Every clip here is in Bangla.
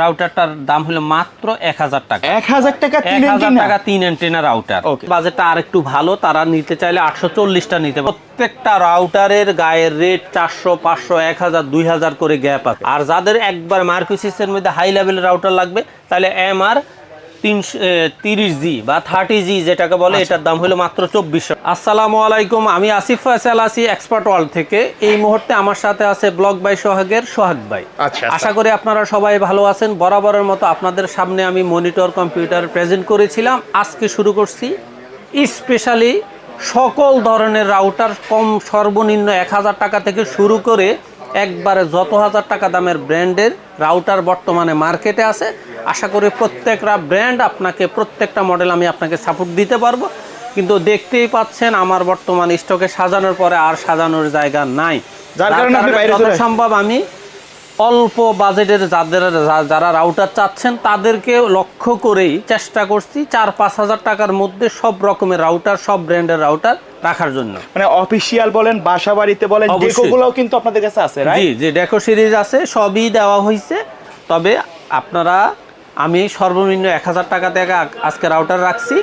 রাউটারটার দাম হলো মাত্র এক হাজার টাকা। এক হাজার টাকা তিন এক হাজার টাকা তিন অ্যান্টেনা রাউটার. বাজেটটা আর একটু ভালো তারা নিতে চাইলে আটশো চল্লিশটা নিতে প্রত্যেকটা রাউটারের গায়ের রেট চারশো পাঁচশো এক হাজার দুই হাজার করে গ্যাপ আছে। আর যাদের একবার মার্কুসিসের মধ্যে হাই লেভেলের রাউটার লাগবে তাহলে এম আর তিনশো তিরিশ জি বা থার্টি জি যেটাকে বলে আচ্ছা। এটার দাম হলো মাত্র চব্বিশশো। আসসালামু আলাইকুম আমি আসিফ ফয়সাল আছি এক্সপার্ট ওয়ার্ল্ড থেকে। এই মুহূর্তে আমার সাথে আছে ব্লক বাই সোহাগের সোহাগ ভাই। আচ্ছা, আশা করি আপনারা সবাই ভালো আছেন। বরাবরের মতো আপনাদের সামনে আমি মনিটর কম্পিউটার প্রেজেন্ট করেছিলাম। আজকে শুরু করছি স্পেশালি সকল ধরনের রাউটার কম সর্বনিম্ন এক হাজার টাকা থেকে শুরু করে একবারে যত হাজার টাকা দামের ব্র্যান্ডের রাউটার বর্তমানে মার্কেটে আছে আশা করি প্রত্যেকটা ব্র্যান্ড আপনাকে প্রত্যেকটা মডেল আমি আপনাকে সাপোর্ট দিতে পারব কিন্তু দেখতেই পাচ্ছেন আমার বর্তমান স্টকে সাজানোর পরে আর সাজানোর জায়গা নাই যার কারণে। সম্ভব আমি অল্প বাজেটের যাদের যারা রাউটার চাচ্ছেন তাদেরকে লক্ষ্য করেই চেষ্টা করছি চার পাঁচ হাজার টাকার মধ্যে সব রকমের রাউটার সব ব্র্যান্ডের রাউটার রাখার জন্য। মানে অফিসিয়াল বলেন বাসা বাড়িতে বলেন। ডেকোগুলোও কিন্তু আপনাদের কাছে আছে জি যে ডেকো সিরিজ আছে সবই দেওয়া হয়েছে তবে আপনারা আমি সর্বনিম্ন এক হাজার টাকা থেকে আজকে রাউটার রাখছি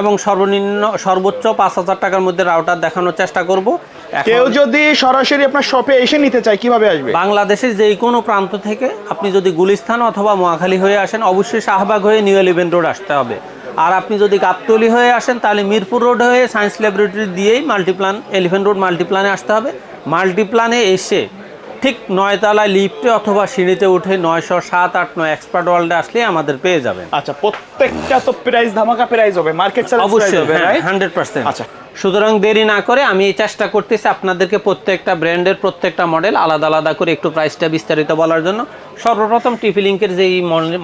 এবং সর্বনিম্ন সর্বোচ্চ পাঁচ হাজার টাকার মধ্যে রাউটার দেখানোর চেষ্টা করব। কেউ যদি সরাসরি আপনার শপে এসে নিতে চায় কীভাবে আসবে? বাংলাদেশের যে কোনো প্রান্ত থেকে আপনি যদি গুলিস্তান অথবা মহাখালী হয়ে আসেন অবশ্যই শাহবাগ হয়ে নিউ এলিভেন্ট রোড আসতে হবে। আর আপনি যদি গাবতলি হয়ে আসেন তাহলে মিরপুর রোড হয়ে সায়েন্স ল্যাবরেটরি দিয়েই মাল্টিপ্লান এলিফেন্ট রোড মাল্টিপ্লানে আসতে হবে। মাল্টিপ্লানে এসে ঠিক নয়তলায় লিফটে অথবা সিঁড়িতে উঠে নয়শো সাত আট নয় এক্সপার্ট ওয়ার্ল্ডে আসলে আমাদের পেয়ে যাবেন। আচ্ছা প্রত্যেকটা তো প্রাইস ধামাকা প্রাইস হবে মার্কেট অবশ্যই হবে হান্ড্রেড পার্সেন্ট আচ্ছা। সুতরাং দেরি না করে আমি এই চেষ্টা করতেছি আপনাদেরকে প্রত্যেকটা ব্র্যান্ডের প্রত্যেকটা মডেল আলাদা আলাদা করে একটু প্রাইসটা বিস্তারিত বলার জন্য। সর্বপ্রথম টিপি লিঙ্কের যে এই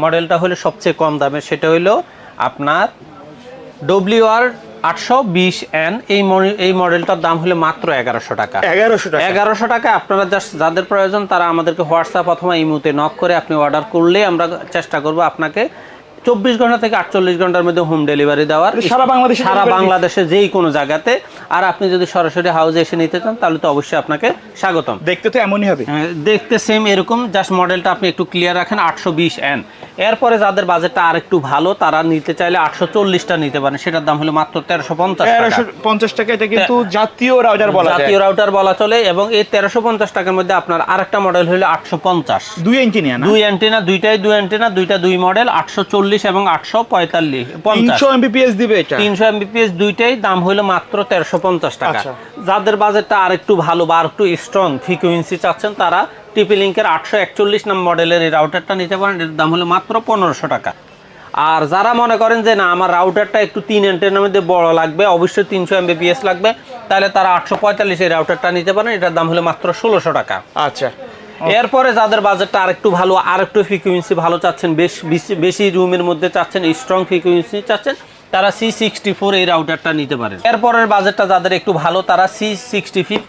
মডেলটা হলো সবচেয়ে কম দামের সেটা হলো আপনার ডব্লিউ আর আটশো বিশ এন এই এই মডেলটার দাম হলো মাত্র এগারোশো টাকা। এগারোশো টাকা। এগারোশো টাকা আপনারা জাস্ট যাদের প্রয়োজন তারা আমাদেরকে হোয়াটসঅ্যাপ অথবা ইমুতে নক করে আপনি অর্ডার করলে আমরা চেষ্টা করব আপনাকে চব্বিশ ঘণ্টা থেকে আটচল্লিশ ঘণ্টার মধ্যে হোম ডেলিভারি দেওয়ার। সারা বাংলাদেশে সারা বাংলাদেশে যেই কোনো জায়গাতে। আর আপনি যদি সরাসরি হাউসে এসে নিতে চান তাহলে তো অবশ্যই আপনাকে স্বাগতম। দেখতে তো এমনই হবে। হ্যাঁ, দেখতে সেম এরকম জাস্ট মডেলটা আপনি একটু ক্লিয়ার রাখেন আটশো বিশ এন এরপরে যাদের বাজেটটা আর একটু ভালো তারা নিতে চাইলে আটশো চল্লিশটা নিতে পারেন। সেটার দাম হলো মাত্র তেরোশো পঞ্চাশ পঞ্চাশ টাকা এটা কিন্তু জাতীয় রাউটার বলা জাতীয় রাউটার বলা চলে এবং এই তেরোশো পঞ্চাশ টাকার মধ্যে আপনার আরেকটা মডেল হলো আটশো পঞ্চাশ। দুই ইঞ্চি নিয়ে না? দুই অ্যান্টেনা দুইটাই দুই অ্যান্টেনা দুইটা দুই মডেল আটশো চল্লিশ এবং আটশো পঁয়তাল্লিশ পঞ্চাশ। তিনশো এমবিপিএস দিবে এটা? তিনশো এমবিপিএস দুইটাই দাম হলো মাত্র তেরোশো পঞ্চাশ টাকা। আচ্ছা। যাদের বাজেটটা আর একটু ভালো বা আর একটু স্ট্রং ফ্রিকুয়েন্সি চাচ্ছেন তারা টিপি লিঙ্কের আটশো একচল্লিশ নাম মডেলের এই রাউটারটা নিতে পারেন। এর দাম হলো মাত্র পনেরোশো টাকা। আর যারা মনে করেন যে না আমার রাউটারটা একটু তিন অ্যান্টেনার মধ্যে বড় লাগবে অবশ্যই তিনশো এমবিপিএস লাগবে তাহলে তারা আটশো পঁয়তাল্লিশ এই রাউটারটা নিতে পারেন। এটার দাম হলো মাত্র ষোলোশো টাকা। আচ্ছা। এরপরে যাদের বাজেটটা আরেকটু ভালো আরেকটু ফ্রিকুয়েন্সি ভালো চাচ্ছেন বেশ বেশি- বেশি রুমের মধ্যে চাচ্ছেন স্ট্রং ফ্রিকুয়েন্সি চাচ্ছেন তারা সি সিক্সটি ফোর এই রাউটারটা নিতে পারেন। এরপরের বাজেটটা যাদের একটু ভালো তারা C sixty fif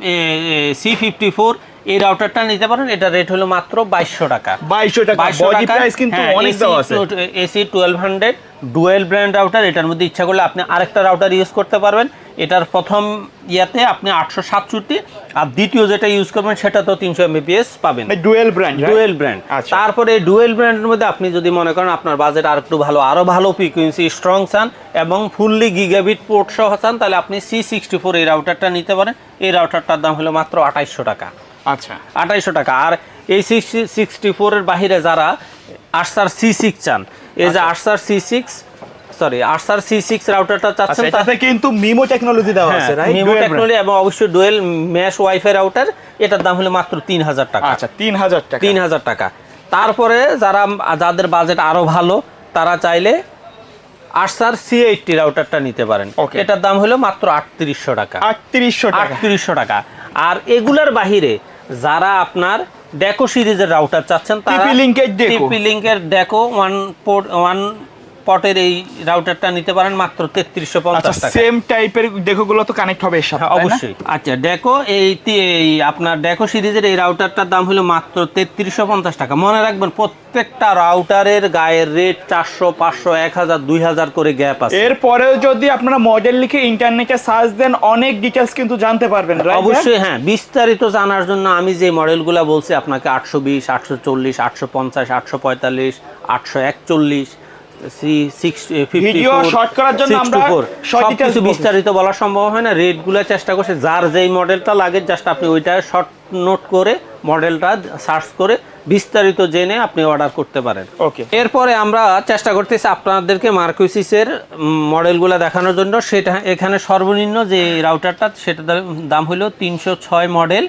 C fifty four এই রাউটারটা নিতে পারেন এটা রেট হলো মাত্র বাইশশো টাকা। বাইশশো টাকা। বডি প্রাইস কিন্তু হ্যাঁ, অনেক দেওয়া আছে। AC twelve hundred dual brand router এটার মধ্যে ইচ্ছা করলে আপনি আরেকটা রাউটার ইউজ করতে পারবেন। এটার প্রথম ইয়াতে আপনি আটশো সাতষট্টি আর দ্বিতীয় যেটা ইউজ করবেন সেটা তো তিনশো এমবিপিএস পাবেন। Dual brand dual brand. তারপরে ডুয়েল ব্র্যান্ডের মধ্যে আপনি যদি মনে করেন আপনার বাজেট আর একটু ভালো আরও ভালো ফ্রিকুয়েন্সি স্ট্রং চান এবং ফুললি গিগাবিট পোর্ট সহ চান তাহলে আপনি সি সিক্সটি ফোর এই রাউটারটা নিতে পারেন। এই রাউটারটার দাম হলো মাত্র আঠাইশশো টাকা। আচ্ছা। আঠাইশশো টাকা। আর এই সিক্সটি সিক্সটি ফোরের বাহিরে যারা আর্সার সি সিক্স চান এই যে Archer C six sorry Archer C six রাউটারটা আচ্ছা চাচ্ছেন এটাতে কিন্তু মিমো টেকনোলজি দেওয়া আছে রাইট মিমো টেকনোলজি এবং অবশ্যই ডুয়েল ম্যাশ ওয়াইফাই রাউটার এটার দাম হলো মাত্র তিন হাজার টাকা। আচ্ছা তিন হাজার টাকা। তিন হাজার টাকা। তারপরে যারা যাদের বাজেট আরও ভালো তারা চাইলে আর্সার সি এইটটি রাউটারটা নিতে পারেন। এটার দাম হলো মাত্র আটত্রিশশো টাকা। আটত্রিশশো টাকা। আটত্রিশশো টাকা। আর এগুলার বাহিরে যারা আপনার ডেকো সিরিজের রাউটার চাচ্ছেন তারা টিপি লিংকের ডেকো টিপি লিংকের ডেকো ওয়ান ওয়ান পটের এই রাউটারটা নিতে পারেন মাত্র তেত্রিশশো আচ্ছা পঞ্চাশ টাকা। সেম টাইপের দেখোগুলো তো কানেক্ট হবে এর সাথে হ্যাঁ? অবশ্যই। আচ্ছা ডেকো এই আপনার ডেকো সিরিজের এই রাউটারটার দাম হলো মাত্র তেত্রিশশো পঞ্চাশ টাকা। মনে রাখবেন প্রত্যেকটা রাউটারের গায়ের রেট চারশো পাঁচশো এক হাজার দুই হাজার করে গ্যাপ আছে। এরপরেও যদি আপনারা মডেল লিখে ইন্টারনেটে সার্চ দেন অনেক ডিটেলস কিন্তু জানতে পারবেন অবশ্যই হ্যাঁ? বিস্তারিত জানার জন্য আমি যে মডেলগুলো বলছি আপনাকে আটশো বিশ আটশো চল্লিশ আটশো পঞ্চাশ আটশো পঁয়তাল্লিশ আটশো একচল্লিশ Video short করার জন্য আমরা সবকিছু। বিস্তারিত বলা সম্ভব হয় না। রেটগুলো চেষ্টা করছে। যার যেই মডেলটা লাগে জাস্ট আপনি ওইটা শর্ট নোট করে মডেলটা সার্চ করে বিস্তারিত জেনে আপনি অর্ডার করতে পারেন। ওকে এরপরে আমরা চেষ্টা করতেছি আপনাদেরকে মার্কুইসিসের মডেলগুলো দেখানোর জন্য। সেটা এখানে সর্বনিম্ন যে রাউটারটা সেটা দাম হলো তিনশো ছয় মডেল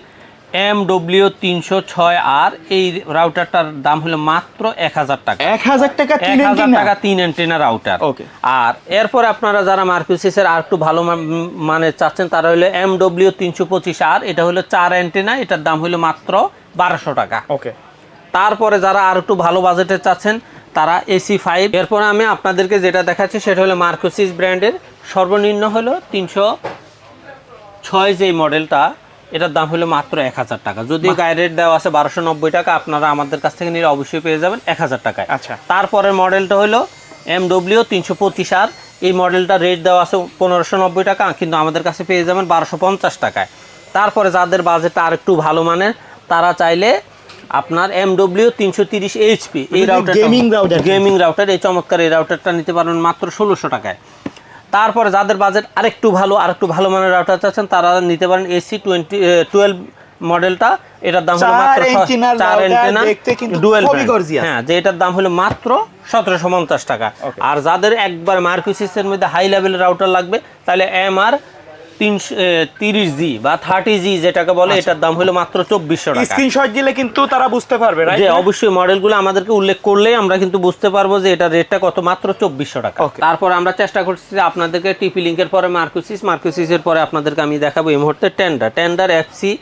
এম ডব্লিউ তিনশো ছয় আর এই রাউটারটার দাম হলো মাত্র এক হাজার টাকা এক হাজার টাকা এক হাজার? টাকা তিন অ্যান্টেনা রাউটার. আর এরপরে আপনারা যারা মার্কুইসিসের আর একটু ভালো মানে চাচ্ছেন তারা হলো এম ডব্লিউ তিনশো পঁচিশ আর এটা হলো চার অ্যান্টেনা এটার দাম হলো মাত্র বারোশো টাকা ওকে তারপরে যারা আর একটু ভালো বাজেটে চাচ্ছেন তারা এসি ফাইভ এরপরে আমি আপনাদেরকে যেটা দেখাচ্ছি সেটা হলো মার্কোসিস ব্র্যান্ডের সর্বনিম্ন হলো তিনশো ছয় যে মডেলটা এটার দাম হলো মাত্র এক হাজার টাকা। যদিও গায়ে রেট দেওয়া আছে বারোশো নব্বই টাকা আপনারা আমাদের কাছ থেকে নিলে অবশ্যই পেয়ে যাবেন এক হাজার টাকায়। আচ্ছা। তারপরের মডেলটা হলো এম ডব্লিউ তিনশো পঁচিশ আর। এই মডেলটা রেট দেওয়া আছে পনেরোশো নব্বই টাকা কিন্তু আমাদের কাছে পেয়ে যাবেন বারোশো পঞ্চাশ টাকায়। তারপরে যাদের বাজেটটা আর একটু ভালো মানের তারা চাইলে আপনার এম ডব্লিউ তিনশো তিরিশ এইচপি এই router gaming router। Gaming router এই চমৎকার এই রাউটারটা নিতে পারবেন মাত্র ষোলোশো টাকায়। তারপরে যাদের বাজেট আরেকটু ভালো আরেকটু ভালো মানের রাউটার চাচ্ছেন তারা নিতে পারেন এসি টোয়েন্টি টুয়েলভ মডেলটা এটার দাম হলো মাত্র চার এন্টেনা gorgeous। হ্যাঁ যে এটার দাম হলো মাত্র সতেরোশো পঞ্চাশ টাকা। আর যাদের একবার মার্কুসিসের মধ্যে হাই লেভেলের রাউটার লাগবে তাহলে এম আর তিনশো তিরিশ জি বা থার্টি জি যেটাকে বলে আচ্ছা। এটার দাম হলো মাত্র চব্বিশশো টাকা স্ক্রিনশট দিলে কিন্তু তারা বুঝতে পারবে? যে অবশ্যই মডেলগুলো আমাদেরকে উল্লেখ করলেই আমরা কিন্তু বুঝতে পারব যে এটা রেটটা কত মাত্র চব্বিশশো টাকা. তারপর আমরা চেষ্টা করছি যে আপনাদেরকে টিপি লিঙ্কের পরে মার্কুসিস মার্কুসিসের পরে আপনাদেরকে আমি দেখাবো এই মুহূর্তে Tenda Tenda FC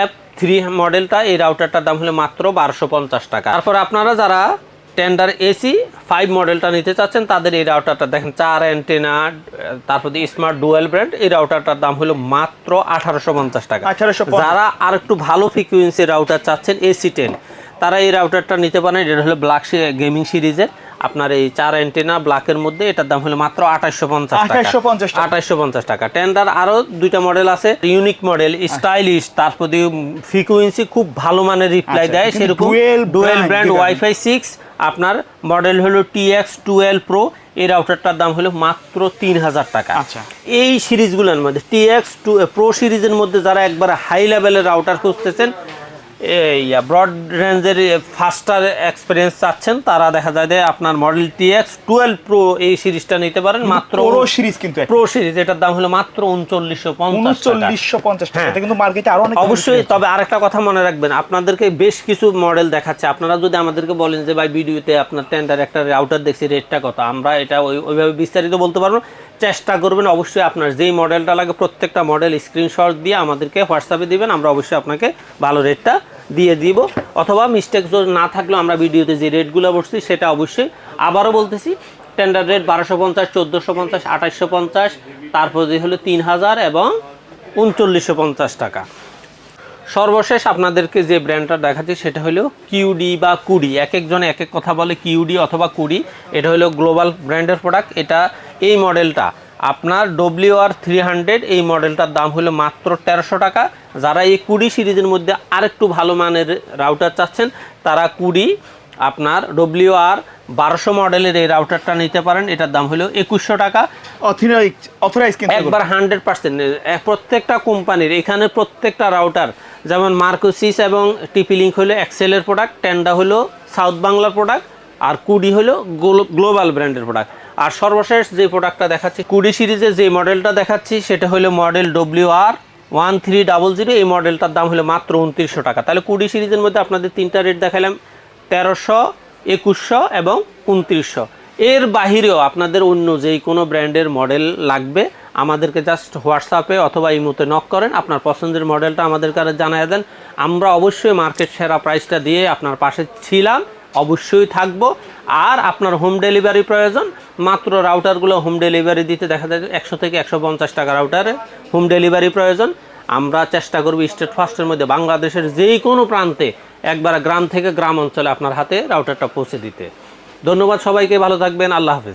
F three মডেলটা এই রাউটারটার দাম হলো মাত্র বারোশো পঞ্চাশ টাকা তারপর আপনারা যারা টেন্ডার এসি ফাইভ মডেলটা নিতে চাচ্ছেন তাদের এই রাউটারটা দেখেন চার অ্যান্টেনা তারপর স্মার্ট ডুয়েল ব্র্যান্ড এই রাউটারটার দাম হলো মাত্র আঠারোশো পঞ্চাশ টাকা। 1850 যারা আর একটু ভালো ফ্রিকুয়েন্সি রাউটার চাচ্ছেন এসি টেন তারা এই রাউটারটা নিতে পারেন এটা হলো ব্ল্যাক গেমিং সিরিজের। আপনার এই চার অ্যান্টেনা ব্ল্যাকের মধ্যে এটার দাম হলো মাত্র আঠাশশো পঞ্চাশ টাকা। 2850 আঠাশশো পঞ্চাশ টাকা। টেন্ডার আরও দুইটা মডেল আছে ইউনিক মডেল স্টাইলিশ তারপর ফ্রিকুয়েন্সি খুব ভালো মানের রিপ্লাই আচ্ছা, দেয় সেরকম ডুয়েল ব্র্যান্ড ওয়াইফাই সিক্স আপনার মডেল হলো টি এক্স টুয়েলভ প্রো এই রাউটারটার দাম হলো মাত্র তিন হাজার টাকা আচ্ছা। এই সিরিজগুলোর মধ্যে টি এক্স টু প্রো সিরিজের মধ্যে যারা একবার হাই লেভেলের রাউটার খুঁজতেছেন ব্রড রেঞ্জের ফাস্টার এক্সপিরিয়েন্স চাচ্ছেন। তারা দেখা যায় যে আপনার model T X twelve pro এই সিরিজটা নিতে পারেন মাত্র পুরো সিরিজ কিন্তু প্রো সিরিজ এটার দাম হলো মাত্র উনচল্লিশশো পঞ্চাশ উনচল্লিশশো পঞ্চাশ টাকা। হ্যাঁ। কিন্তু মার্কেটে আরও অনেক অবশ্যই তবে আরেকটা কথা মনে রাখবেন আপনাদেরকে বেশ কিছু মডেল দেখাচ্ছে। আপনারা যদি আমাদেরকে বলেন যে ভাই ভিডিওতে আপনার টেন্ডার একটা রাউটার দেখছি রেটটা কত? আমরা এটা ওই ওইভাবে বিস্তারিত বলতে পারব চেষ্টা করবেন অবশ্যই আপনার যেই মডেলটা লাগে প্রত্যেকটা মডেল স্ক্রিনশট দিয়ে আমাদেরকে হোয়াটসঅ্যাপে দিবেন। আমরা অবশ্যই আপনাকে ভালো রেটটা দিয়ে দিব, অথবা মিস্টেক না থাকলেও আমরা ভিডিওতে যে রেটগুলো বসছি সেটা অবশ্যই আবারও বলতেছি টেন্ডার রেট বারোশো পঞ্চাশ, চোদ্দোশো পঞ্চাশ আঠাশশো পঞ্চাশ, তারপর যে হলো তিন হাজার এবং উনচল্লিশশো পঞ্চাশ টাকা। সর্বশেষ আপনাদেরকে যে ব্র্যান্ডটা দেখাচ্ছি সেটা হলো কিউডি বা কুডি। এক একজনে এক এক কথা বলে কিউডি অথবা কুডি, এটা হলো গ্লোবাল ব্র্যান্ডের প্রোডাক্ট এটা এই মডেলটা আপনার ডব্লিউ আর থ্রি হান্ড্রেড এই মডেলটার দাম হলো মাত্র তেরোশো টাকা। যারা এই কুডি সিরিজের মধ্যে আরেকটু ভালো মানের রাউটার চাচ্ছেন তারা কুডি আপনার ডব্লিউ আর বারোশো মডেলের এই রাউটারটা নিতে পারেন। এটার দাম হলো একুশশো টাকা। একবার হান্ড্রেড পার্সেন্ট প্রত্যেকটা কোম্পানির এখানে প্রত্যেকটা রাউটার যেমন মার্কোসিস এবং টিপি লিঙ্ক হলো এক্সেলের প্রোডাক্ট টেন্ডা হলো সাউথ বাংলার প্রোডাক্ট আর কুডি হলো গ্লোবাল ব্র্যান্ডের প্রোডাক্ট আর সর্বশেষ যে প্রোডাক্টটা দেখাচ্ছি, কুডি সিরিজের যে মডেলটা দেখাচ্ছি, সেটা হলো model W R one three double zero এই মডেলটার দাম হলো মাত্র উনত্রিশশো টাকা। তাহলে কুডি সিরিজের মধ্যে আপনাদের তিনটা রেট দেখালাম তেরোশো, একুশশো এবং উনত্রিশশো। এর বাহিরেও আপনাদের অন্য যেই কোনো ব্র্যান্ডের মডেল লাগবে, আমাদেরকে জাস্ট হোয়াটসঅ্যাপে অথবা ইমোতে নক করেন, আপনার পছন্দের মডেলটা আমাদের কাছে জানায় দেন। আমরা অবশ্যই মার্কেট সেরা প্রাইসটা দিয়ে আপনার পাশে ছিলাম। অবশ্যই থাকব। আর আপনার হোম ডেলিভারি প্রয়োজন, মাত্র রাউটারগুলো হোম ডেলিভারি দিতে দেখা যায় একশো থেকে একশো পঞ্চাশ টাকা রাউটারে হোম ডেলিভারি প্রয়োজন। আমরা চেষ্টা করব স্টেট ফার্স্টের মধ্যে বাংলাদেশের যে কোনো প্রান্তে একবার গ্রাম থেকে গ্রাম অঞ্চলে আপনার হাতে রাউটারটা পৌঁছে দিতে। ধন্যবাদ সবাইকে, ভালো থাকবেন, আল্লাহ হাফেজ।